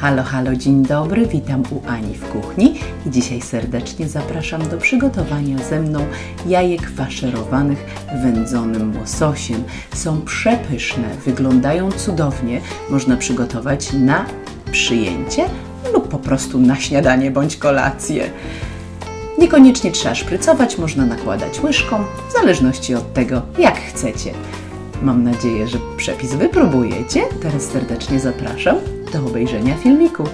Halo, halo, dzień dobry, witam u Ani w kuchni i dzisiaj serdecznie zapraszam do przygotowania ze mną jajek faszerowanych wędzonym łososiem. Są przepyszne, wyglądają cudownie, można przygotować na przyjęcie lub po prostu na śniadanie bądź kolację. Niekoniecznie trzeba szprycować, można nakładać łyżką, w zależności od tego, jak chcecie. Mam nadzieję, że przepis wypróbujecie. Teraz serdecznie zapraszam do obejrzenia filmiku.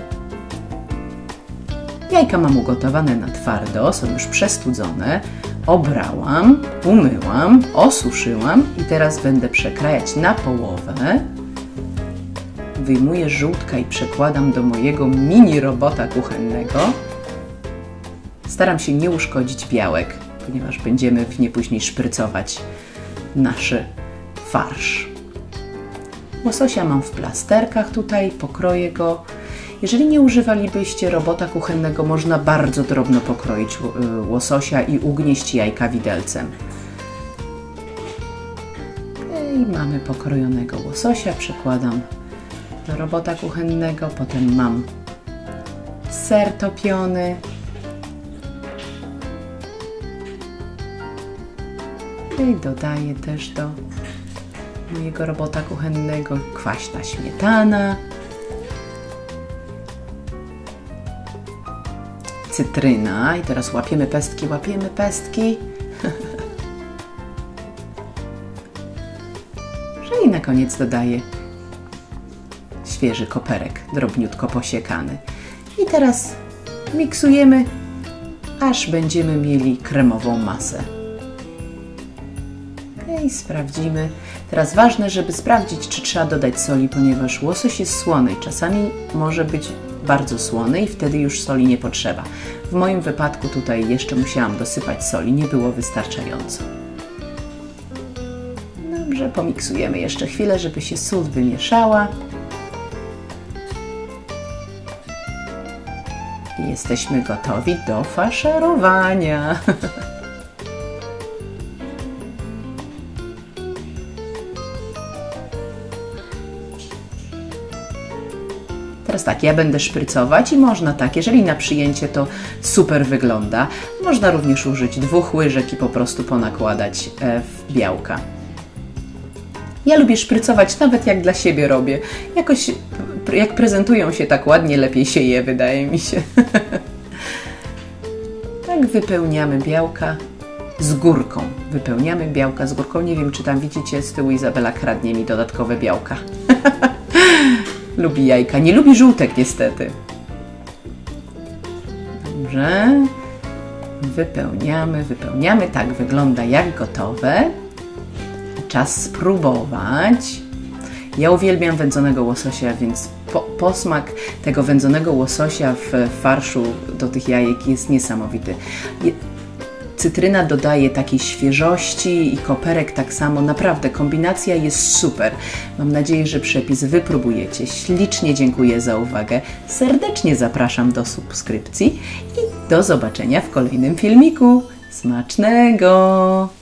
Jajka mam ugotowane na twardo, są już przestudzone. Obrałam, umyłam, osuszyłam i teraz będę przekrajać na połowę. Wyjmuję żółtka i przekładam do mojego mini robota kuchennego. Staram się nie uszkodzić białek, ponieważ będziemy w nie później szprycować nasze farsz. Łososia mam w plasterkach tutaj, pokroję go. Jeżeli nie używalibyście robota kuchennego, można bardzo drobno pokroić y, łososia i ugnieść jajka widelcem. I mamy pokrojonego łososia, przekładam do robota kuchennego, potem mam ser topiony, i dodaję też do mojego robota kuchennego kwaśna śmietana, cytryna i teraz łapiemy pestki, łapiemy pestki. I na koniec dodaję świeży koperek, drobniutko posiekany. I teraz miksujemy, aż będziemy mieli kremową masę i sprawdzimy. Teraz ważne, żeby sprawdzić, czy trzeba dodać soli, ponieważ łosoś jest słony czasami może być bardzo słony i wtedy już soli nie potrzeba. W moim wypadku tutaj jeszcze musiałam dosypać soli, nie było wystarczająco. Dobrze, pomiksujemy jeszcze chwilę, żeby się sól wymieszała. I jesteśmy gotowi do faszerowania. Teraz tak, ja będę szprycować i można tak, jeżeli na przyjęcie to super wygląda, można również użyć dwóch łyżek i po prostu ponakładać e, w białka. Ja lubię szprycować nawet jak dla siebie robię. Jakoś jak prezentują się tak ładnie, lepiej się je, wydaje mi się. tak wypełniamy białka z górką. Wypełniamy białka z górką. Nie wiem, czy tam widzicie, z tyłu Izabela kradnie mi dodatkowe białka. lubi jajka. Nie lubi żółtek niestety. Dobrze. Wypełniamy, wypełniamy. Tak wygląda jak gotowe. Czas spróbować. Ja uwielbiam wędzonego łososia, więc po, posmak tego wędzonego łososia w farszu do tych jajek jest niesamowity. Cytryna dodaje takiej świeżości i koperek tak samo. Naprawdę kombinacja jest super. Mam nadzieję, że przepis wypróbujecie. Ślicznie dziękuję za uwagę. Serdecznie zapraszam do subskrypcji i do zobaczenia w kolejnym filmiku. Smacznego!